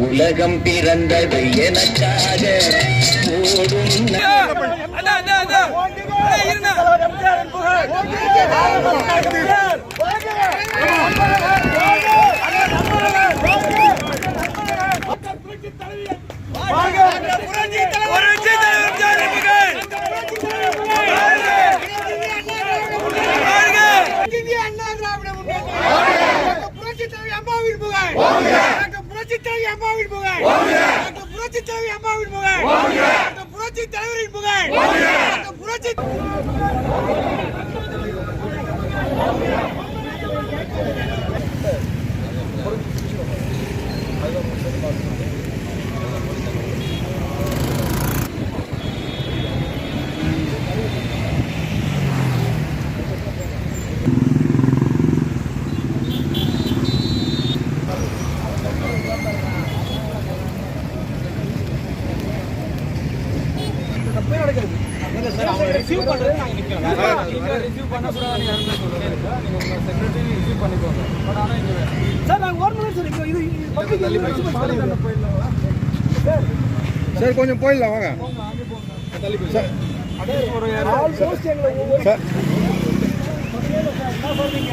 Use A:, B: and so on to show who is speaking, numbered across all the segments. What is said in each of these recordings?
A: உலகம் பிறந்தது எனக்காக ஓடும்
B: அண்ணா திராவிட முன்னேற்ற கழகம். புரட்சித் தலைவி அம்மாவின் புகழ் புரட்சித் தலைவி அம்மாவின் புகழ் டாக்டர் புரட்சித் தலைவி அம்மாவின் புகழ் டாக்டர் புரட்சித் தலைவரின் புகழ் டாக்டர் புரட்சி ரிசீவ் பண்ணுறது நாங்கள்
C: சார் நாங்கள் ஒரு நிமிஷம் இருக்கோம் சார். சார்
B: கொஞ்சம் போயிடலாம் வாங்க. தள்ளி போய் சார் ஆல்மோஸ்ட் எங்களை சார். என்ன சொல்றீங்க?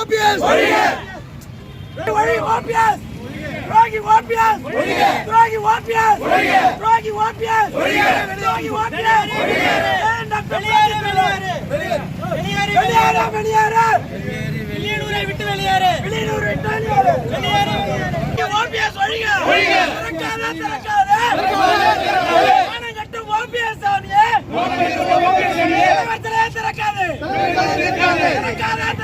B: ஓபிஎஸ்! வழி ஓபிஎஸ்! துரோகி ஓபிஎஸ்! துரோகி ஓபிஎஸ்! துரோகி ஓபிஎஸ்! துரோகி ஓபிஎஸ்! வெளியேறு வெளியேறு! வெளியேறு! வெளியேறு விட்டு வெளியேறு! வெளியூரை விட்டு வெளியேறு! வெளியேறு! ஓபிஎஸ் ஒழிக! திறக்காத திறக்காத மானங்கட்டும் ஓபிஎஸ் ஆனியே திறக்காதே! திறக்காது திறக்காதே! திறக்காது!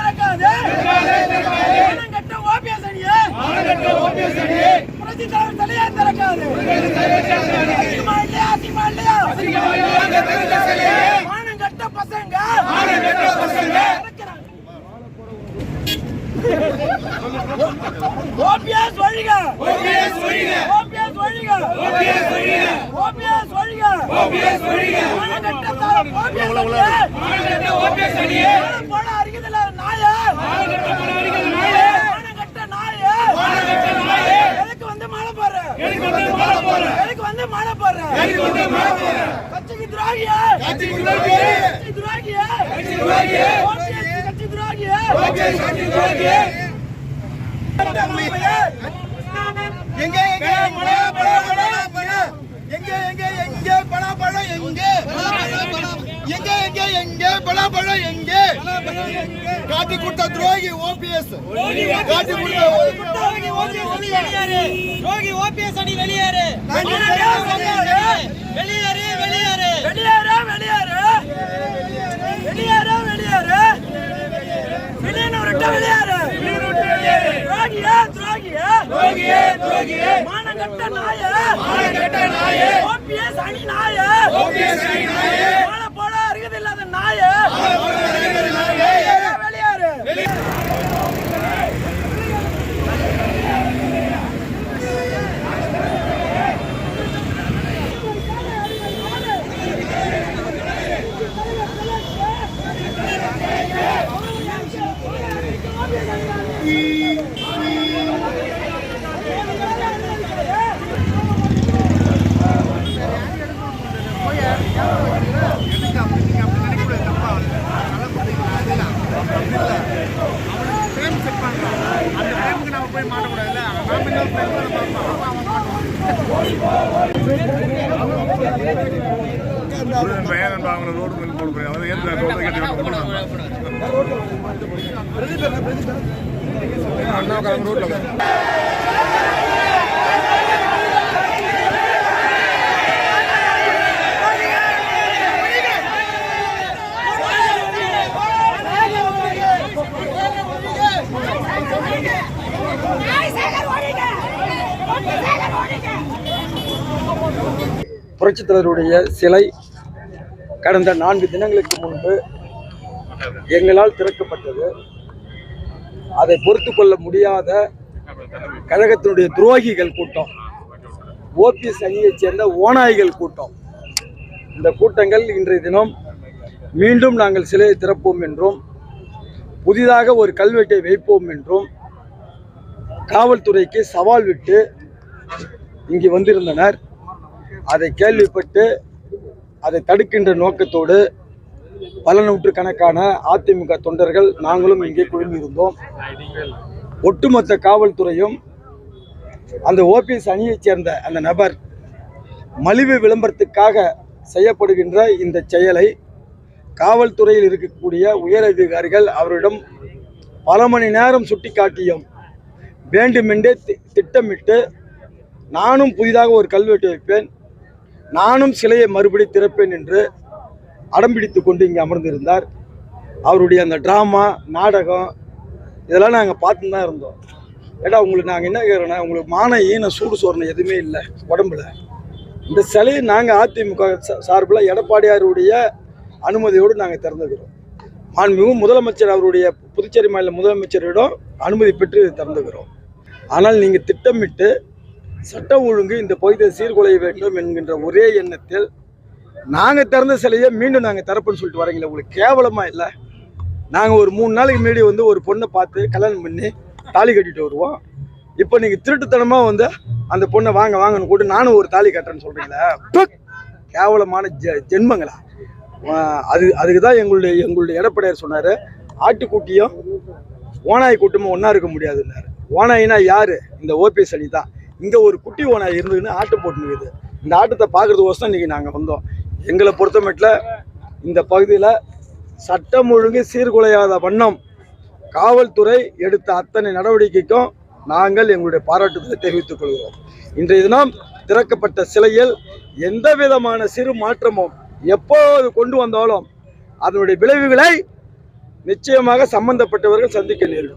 B: ஓபிஎஸ் வழிக. ஓபிஎஸ் வழிக. ஓபிஎஸ் வழிக. ஓபிஎஸ் வழிக. ஓபிஎஸ் வழிக. ஓபிஎஸ் வழிக. மானகட்ட ஓபிஎஸ் அணியே. மானகட்ட ஓபிஎஸ் அணியே. எனக்கு வந்து மழை போடுறேன் கட்சிக்கு துராகியா. கட்சிக்கு துராகியா. எங்க? எங்க எங்க? காட்டி கொடுத்த துரோகி ஓபிஎஸ். காட்டி கொடுத்த
D: வெளியேறு. ரோகி ஓபிஎஸ் அணி வெளியேறு.
B: வெளியேறு.
D: வெளியேறு வெளியேறு.
B: வெளியேறு வெளியேறு. வெளியேறு வெளியேறு. வெளியேறு. துரோகியே துரோகியே. துரோகியே துரோகியே. மானங்கட்ட நாயே. மானங்கட்ட நாயே. ஓபிஎஸ் அணி நாயே. ஓபிஎஸ் அணி நாயே. போய் மாட்டக்கூடாதுல்ல நாம இன்னொரு பிரச்சனை பார்ப்போம்
C: அவன் மாட்டோம் பையன் பாவன ரோடு மேல் போடு அண்ணா கலந்து
E: ரோட்ல புரட்சித்தலைவருடைய சிலை கடந்த நான்கு தினங்களுக்கு முன்பு எங்களால் திறக்கப்பட்டது. அதை பொறுத்து கொள்ள முடியாத கழகத்தினுடைய துரோகிகள் கூட்டம் ஓபிஎஸ் அணியைச் சேர்ந்த ஓநாய்கள் கூட்டம். இந்த கூட்டங்கள் இன்றைய தினம் மீண்டும் நாங்கள் சிலையை திறப்போம் என்றும் புதிதாக ஒரு கல்வெட்டை வைப்போம் என்றும் காவல்துறைக்கு சவால் விட்டு இங்கு வந்திருந்தனர். அதை கேள்விப்பட்டு அதை தடுக்கின்ற நோக்கத்தோடு பல நூற்றுக்கணக்கான அதிமுக தொண்டர்கள் நாங்களும் இங்கே குழுமியிருந்தோம். ஒட்டுமொத்த காவல்துறையும் அந்த ஓபிஎஸ் அணியைச் சேர்ந்த அந்த நபர் மலிவு விளம்பரத்துக்காக செய்யப்படுகின்ற இந்த செயலை காவல்துறையில் இருக்கக்கூடிய உயர் அதிகாரிகள் அவரிடம் பல மணி நேரம் சுட்டிக்காட்டியும் வேண்டுமென்றே தி- திட்டமிட்டு நானும் புதிதாக ஒரு கல்வெட்டு வைப்பேன். நானும் சிலையை மறுபடி திறப்பேன் என்று அடம்பிடித்து கொண்டு இங்கே அமர்ந்திருந்தார். அவருடைய அந்த ட்ராமா நாடகம் இதெல்லாம் நாங்கள் பார்த்து தான் இருந்தோம். ஏடா உங்களுக்கு நாங்கள் என்ன கேட்குறோன்னா உங்களுக்கு மான ஈன சூடு சோரணம் எதுவுமே இல்லை உடம்புல. இந்த சிலையை நாங்கள் அதிமுக சார்பில் எடப்பாடியாருடைய அனுமதியோடு நாங்கள் திறந்துக்கிறோம். மாண்புமிகு முதலமைச்சர் அவருடைய புதுச்சேரி மாநில முதலமைச்சரிடம் அனுமதி பெற்று திறந்துக்கிறோம். ஆனால் நீங்கள் திட்டமிட்டு சட்டம் ஒழுங்கு இந்த பகுதியை சீர்குலைய வேண்டும் என்கின்ற ஒரே எண்ணத்தில் நாங்கள் திறந்த சிலையை மீண்டும் நாங்கள் திறப்புன்னு சொல்லிட்டு வரீங்களே உங்களுக்கு கேவலமாக இல்லை? நாங்கள் ஒரு மூணு நாளைக்கு முன்னாடி வந்து ஒரு பொண்ணை பார்த்து கல்யாணம் பண்ணி தாலி கட்டிட்டு வருவோம். இப்போ நீங்கள் திருட்டுத்தனமாக வந்து அந்த பொண்ணை வாங்க வாங்கன்னு கூட்டு நானும் ஒரு தாலி கட்டுறேன்னு சொல்கிறீங்களே கேவலமான ஜெ ஜென்மங்களா? அது அதுக்கு தான் எங்களுடைய எங்களுடைய எடப்பாடியார் சொன்னார் ஆட்டுக்குட்டியும் ஓனாய் கூட்டமும் ஒன்றா இருக்க முடியாதுன்னாரு. ஓனாயினா யார்? இந்த ஓபிஎஸ் அணி தான் இங்கே ஒரு குட்டி ஓனாய் இருந்ததுன்னு ஆட்டு போட்டுனுக்குது இந்த ஆட்டத்தை பார்க்கறதுக்கோசம் இன்றைக்கி நாங்கள் வந்தோம். எங்களை பொறுத்தமட்டில் இந்த பகுதியில் சட்டம் ஒழுங்கு சீர்குலையாத வண்ணம் காவல்துறை எடுத்த அத்தனை நடவடிக்கைக்கும் நாங்கள் எங்களுடைய பாராட்டுதலை தெரிவித்துக் கொள்கிறோம். இன்றைய தினம் திறக்கப்பட்ட சிலையில் எந்த விதமான சிறு மாற்றமும் எப்போது கொண்டு வந்தாலும் அதனுடைய விளைவுகளை நிச்சயமாக சம்பந்தப்பட்டவர்கள் சந்திக்க நேரிடும்.